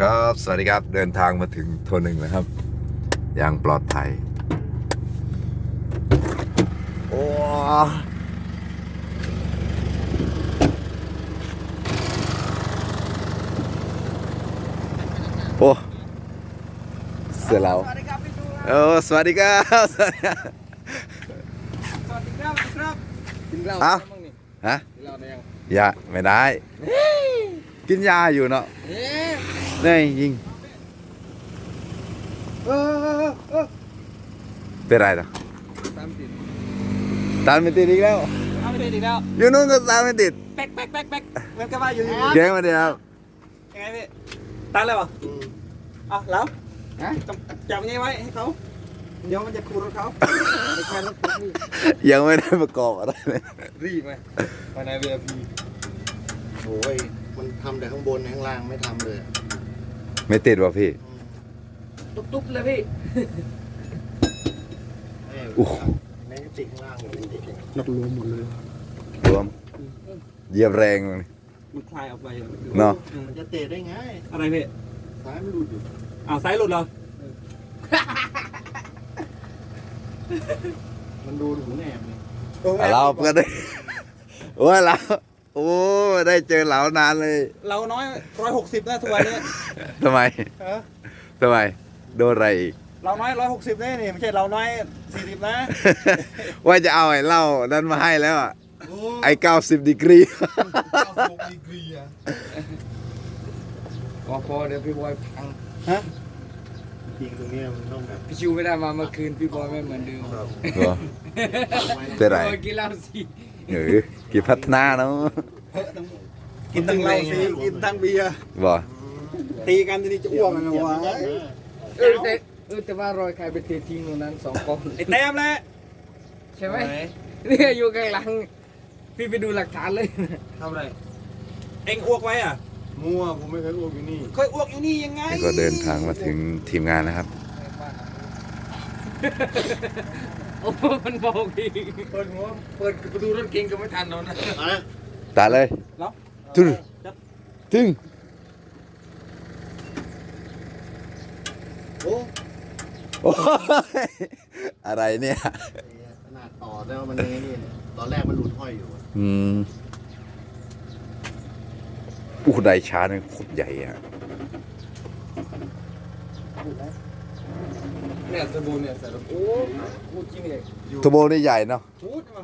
ครับ สวัสดีครับ เดินทางมาถึงโทนหนึ่งแล้วครับ อย่างปลอดภัย โอ้โอ้เสือเราสวัสดีครับพี่จูคเออสวัสดีครับ สวัสดีครับ สวัสดีครับสวัสดีครับกินเหล้าเอ้าได้บ้างนี่ฮะกินเหล้าได้ยังยาไม่ได้ กินยาอยู่เนาะ เอ๊ะนี่ยิงเออเออเป็นไรเนาะตามติดตามไม่ติดอีกแล้วเอาไปเลยอีกแล้วอยู่นู้นก็ตามไม่ติดแป๊กแป๊กแป๊กแป๊กเหมือนกับว่าอยู่ที่แกงมาเดียวครับยังไงพี่ตันเลยวะอะแล้วฮะจับจับยังไงไว้ให้เขาเดี๋ยวมันจะขูดรถเขาไม่ใช่รถผมนี่ยังไม่ได้ประกอบอะไรเลยรีบไหมภายใน VIP โอ้ยมันทำแต่ข้างบนข้างล่างไม่ทำเลย ไม่ติดว่ะพี่ ตุ๊บๆเลยพี่เอ้ยอู้ในติดข้างล่างมันติดเลยนกรวมหมดเลย รวมเหยียบแรงเลยมันคลายออกไปเนาะมันจะเตะได้ไงอะไรพี่ซ้ายมันหลุดอยู่อ้าวไซส์หลุดเหรอมันดูหูแหนบเลยเราก็ได้โอ้ยเรา โอ้ ได้เจอเหลานานเลย เราน้อยร้อยหกสิบนะทุกวันนี้ทำไมเออทำไม โดนอะไรอีก เราน้อยร้อยหกสิบนี่นี่ไม่ใช่เราน้อยสี่สิบนะว่าจะเอาไอ้เหล้านั้นมาให้แล้วอะไอ้เก้าสิบดีกรีดีกรีอะพอพอเดี๋ยวพี่บอยพังฮะจริงตรงเนี้ยมันต้องแบบพี่ชิวไม่ได้มาเมื่อคืนพี่บอยไม่เหมือนเดิมครับเหรอเป็นไร พี่บอยกินเหล้าสิ เออกี่พัฒนาเนาะกินทั้งเหล้าฟรีกินทั้งเบียร์บ่ตีกันทีนี้จะอ้วกกันวะเออแต่เออแต่ว่ารอยใครไปเททิ้งตรงนั้นสองกองไอ้แต้มแหละใช่ไหมเนี่ยอยู่ข้างหลัง พี่ไปดูหลักฐานเลยทำอะไรเอ็งอ้วกไว้อะมั่วผมไม่เคยอ้วกอยู่นี่เคยอ้วกอยู่นี่ยังไงนี่ก็เดินทางมาถึงทีมงานนะครับ โอ้มันบอกอีกเปิดหัวเปิดประตูรถเก๋งก็ไม่ทันแล้วนะอะตาเลยแล้วถึงถึงโอ้โอ้ยอะไรเนี่ยขนาดต่อแล้วมันยังไงนี่เนี่ยตอนแรกมันหลุดห้อยอยู่อะอืมอู้ไดชาร์จนี่โคตรใหญ่อะ เนี่ยตะบูเนี่ยใส่รถโอ้พูดจริงเลยทโบนี่ใหญ่เนาะพูดมา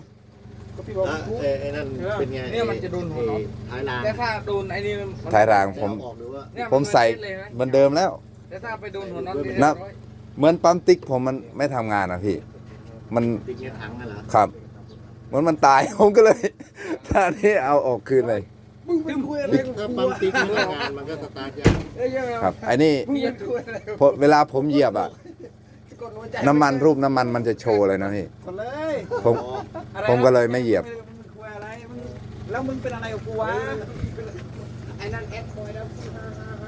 ก็พี่บอกอะว่าพูดเอ้ยไอ้นั่นเป็นไงเนี่ยมันจะโดนหัวน็อตไอ้ท้ายรางแต่ถ้าโดนไอ้นี่มันท้ายรางผม แล้วออกหรือว่า เนี่ยผมใส่นเลยไหเหมันเดิมแล้ว แต่ถ้าไปโดนหัวน็อตนี่นัเรียบบร้อยเหมือนปั๊มติ๊กผมมันไม่ทำงานอะพี่ มันติดเงี้ยถังกันเหรอครับเหมือนมันตาย ผมก็เลยท่านี้เอาออกคืนเลย มึงเป็นคุยอะไรกับถ้ากูปั๊มวะติ๊กไม่ทำงานมันก็สตาร์ทยากเอ้ยยังไงครับไอ้นี่มึงเป็นคุยอะไรกับพอเวลาผมเหยียบอะ กดหัวใจน้ำมันรูปน้ำมันมันจะโชว์เลยนะพี่คนเลยผมอะไรผมก็เลยไม่เหยียบงคุยอะไรมึงแล้วมึงเป็นอะไรกับกูวะไอ้นั่นแอดบอยแล้ว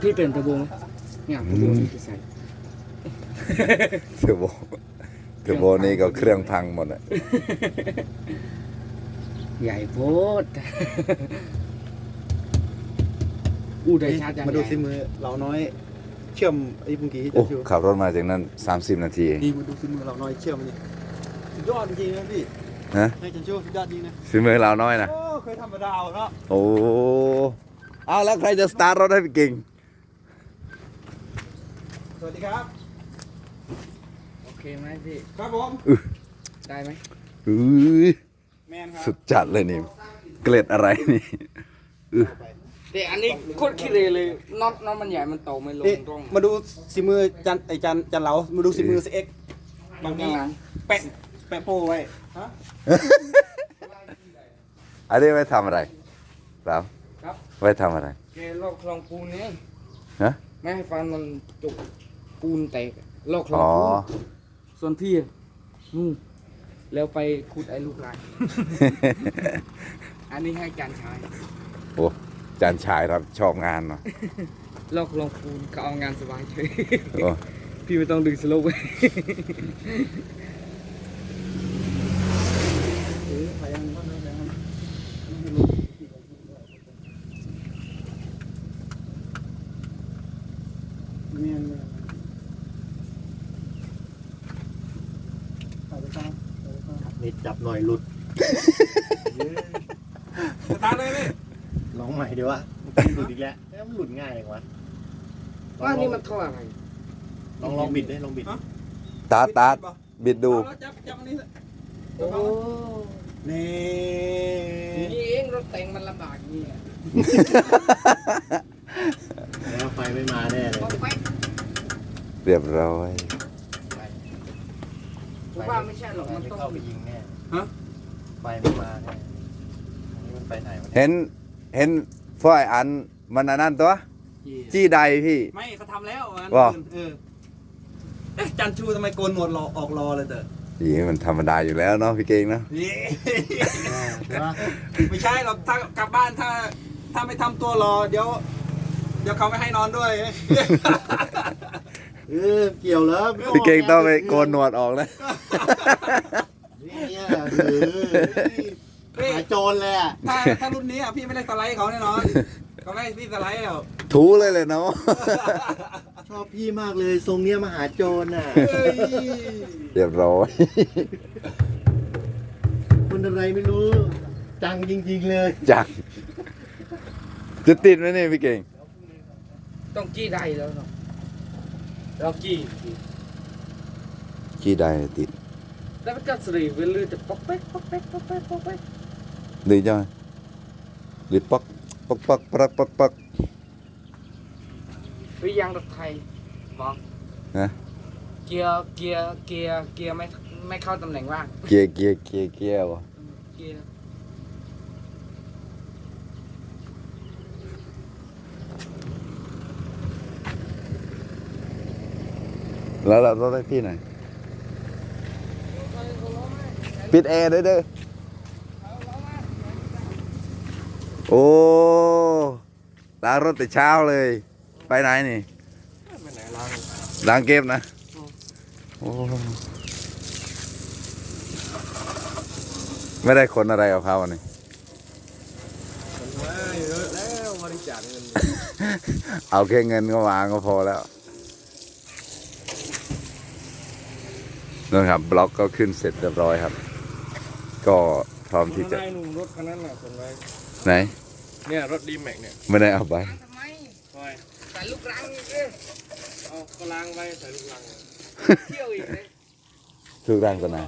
พี่เป็นตะบูไหมเนี่ยตะบูที่ใส่เทอร์โบเทอร์โบนี่ก็เครื่องพังหมดอะใหญ่โพดอู้ได้ชาร์จยังมาดูใหญ่สิมือเราน้อย เชื่อมไอ้เมื่อกี้ที่โอ้จะชูขับรถมาจากนั้น 30 นาทีเองนี่มาดูสิมือเราน้อยเชื่อมนี่สุดยอดจริงๆนะพี่ฮะให้ฉันชูสุดยอดจริงนะซื้อมือเราน้อยนะโอ้เคยทำมาดาวเนาะโอ้เอาแล้วใครจะสตาร์ทรถให้พี่เก่งสวัสดีครับ โอเคไหมพี่ ครับผม ได้ไหมอุ้ยแมนครับสุดจัดเลยนี่ เกล็ดอะไรนี่ แต่อันนี้โคตรขี้เรเลยน็อตน็อตมันใหญ่มันโตไม่ลงนี่ตรงมาดูสิมือจันไอจันจันเหลามาดูสิมือเอ็กบางข้าทีงหลังแปะแปะโป้ไว้ฮะอันนี้ไว้ทำอะไรเราครับไว้ทำอะไรแกลอกคลองปูนนี่ฮะไม่ให้ฟันมันจุกปูนแตกลอกคลองอ๋อปูนส่วนพี่อะนู่นแล้วไปขุดไอ้ลูกลายอันนี้ให้จานชายโอ้ จานชายรับชอบงานเนาะลอกคลองปูนก็เอางานสบายเฉยโอ้พี่ไม่ต้องดึงสโลว์ไว้เเมียนเลยเอาไปตามเอาไปตามนี่จับหน่อยหลุดสตาร์ทเลยพี่ ลองใหม่ดีวะมันหลุดอีกแล้วแล้วมันหลุดง่ายเองวะว่านี่มันเท่าไหร่ลองลองบิดได้ลองบิด ตาดตาดบิดดู เอาแล้วจับจับอันนี้เลยโอ้นี่นี่เองรถแต่งมันลำบากนี่แหละแล้วไฟไม่มาแน่เลยต้องไปเรียบร้อย ผมว่าไม่ใช่หรอกไฟมันไม่ต้อง เข้าไปยิงแน่ฮะ ไฟไม่มาแน่อันนี้มันไปไหนวะเนี่ย เห็น เห็นฝ้ายอันมันอันนั้นตัว จี้ใดพี่ ไม่เขาทำแล้วอันว่า อื่นเออเอ๊ะจันชูทำไมโกนหนวดรอออกรอเลยเต๋อนี่มันธรรมดาอยู่แล้วเนาะพี่เก่งเนาะนี่ใช่ปะไม่ใช่หรอกถ้ากลับบ้านถ้า ถ้าไม่ทำตัวรอ เดี๋ยว เดี๋ยวเขาไม่ให้นอนด้วย เออเกี่ยวแล้วไม่พี่เก่งต้องไปกโกนหนวดออกนะเนี่ยเออ หาโจรเลยอะถ้าถ้ารุ่นนี้อะพี่ไม่ได้สไลด์เขาแน่นอนเขาไม่ให้พี่สไลด์แล้วถูเลยเลยเนาะ ชอบพี่มากเลยทรงเนี้ยมาหาโจรน่ะ เฮ้ยเรียบร้อย คนอะไรไม่รู้ จังจริงๆเลยจัง จะติดไหมเนี่ยพี่เก่ง ต้องจี้ใดแล้วเนาะเราจี้ขี้ได้ติด แล้วมันก็สรีเวลือจะปอกเป๊กปอกเป๊กปอกเป๊กปอกเป๊ก หรือจะหรือปักปักปักปักปักปักหรือยังรถไทยมองนะเกียร์เกียร์เกียร์เกียร์ไม่ไม่เข้าตำแหน่งว่างเกียร์เกียร์เกียร์เกียร์วะเกียร์แล้วเราต้องได้ที่ไหนปิดแอร์ด้วยเด้อโอ้ล้างรถแต่เช้าเลย ไปไหนนี่ไปไหนล้างล้างเก็บนะโอ้ไม่ได้คนอะไรกับเขาอันนี่เยอะแล้วบริจาคเงินเอาแค่เงินก็วางก็พอแล้วนั่นครับบล็อกก็ขึ้นเสร็จเรียบร้อยครับ ก็ พร้อมที่จะนายหนุ่มรถคันนั้นน่ะส่งไว้ไหน เนี่ยรถดีแม็กเนี่ยไม่ได้เอาไปทำไมคอยใส่ลูกรังอีกเลยเอาก็ล้างไว้ใส่ลูกลังเที่ยวอีกเลยถูกร่างตัวไหน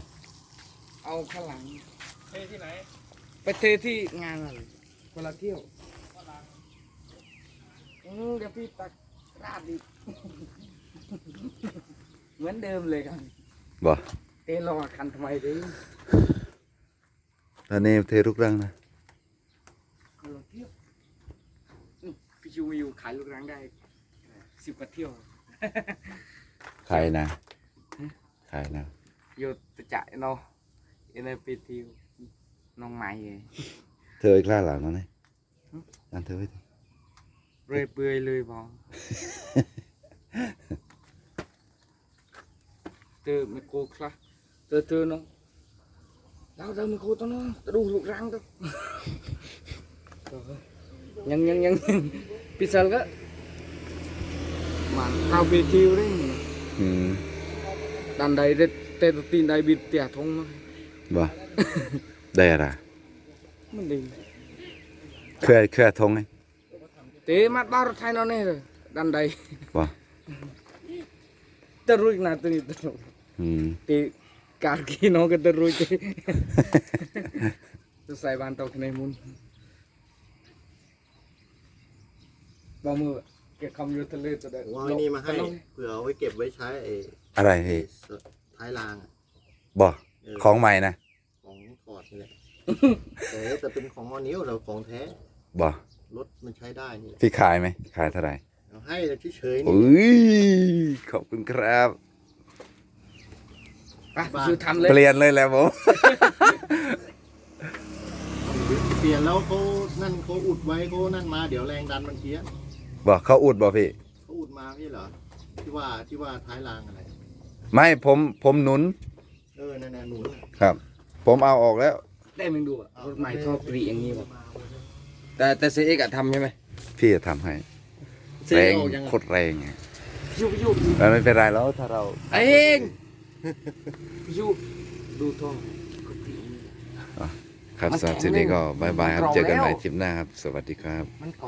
เอาข้างหลังเฮ้ที่ไหน ไปเทที่งานอะไรเวลาเที่ยวอืมเดี๋ยวพี่ตักราดอีกเหมือนเดิมเลยกันบ่เต้รอคันทำไมดิ ตอนนี้เททุกร่างนะเวลาเที่ยวอืมพี่ชูมาอยู่ขายลูกรังได้สิบกว่าเที่ยวใครนะใครนะอยู่ตะจ่ายเนาะเอ็นไอปีทิวน้องไม้เลยเธอไอ้กล้าหลังนั่นไงนั่นเธอไว้ดิเรื่อยเปื่อยเลยบองเตอไม่โกคละเตอเตอเนาะ เราเตอไม่โกตัวเนาะตะดูลูกรังตัวยังยังยังพิซซ่าก็มันเข้าปีทิวเลยอืมดันใดเด็ด เตะตีนใดบิดเตี่ยทงเนาะบ่ได้อะไรมันดีเคลื่อเคลื่อทงไงเตะมัดบ้ารถไทยเนาะเนี่ยดันใดบ่ terus nanti itu อืม di kaki no ke terus terus saya bantau kena mun bamu ke kamu yo tele to da ผมเอาไอ้นี่มาให้เผื่อเอาไว้เก็บไว้ใช้ไอ้อะไรไอ้พี่ท้ายรางอะบ่เออของใหม่นะของถอดนี่แหละแต่แต่เป็นของออนิ้วเราของแท้บ่รถมันใช้ได้นี่แหละพี่ขายไหมขายเท่าไหร่เอาให้เฉยๆนี่อุ้ยขอบคุณครับ ah su tham เป le ลี่ยนเลยแหล้วผม เปลี่ยนแล้วเขานั่นเขาอุดไว้เขานั่นมาเดี๋ยวแรงดันมันเพี้ยนบ่เขาอุดบ่พี่ เขาอุดมาพี่เหรอที่ว่าที่ว่าท้ายรางอะไร ไม่ผมผมหนุนเออนั่นน่ะหนุนน่ะครับ ผมเอาออกแล้ว ได้มึงดูอะรถใหม่ท่อกรีอย่างนี้บ่แต่แต่เสียเอกอะทำใช่ไหมพี่จะทำให้ เซ็แรนงออกยังโคตรแรงไงพี่ชูพี่ชูมันไม่เป็นไรแล้วถ้าเรา เอง พี่ชูดูท้องครับมันสำหรับแข็งทีนี้ก็เลยบายบายครับมันกรอบเจอกันใหม่แล้วทริปหน้าครับ สวัสดีครับมันก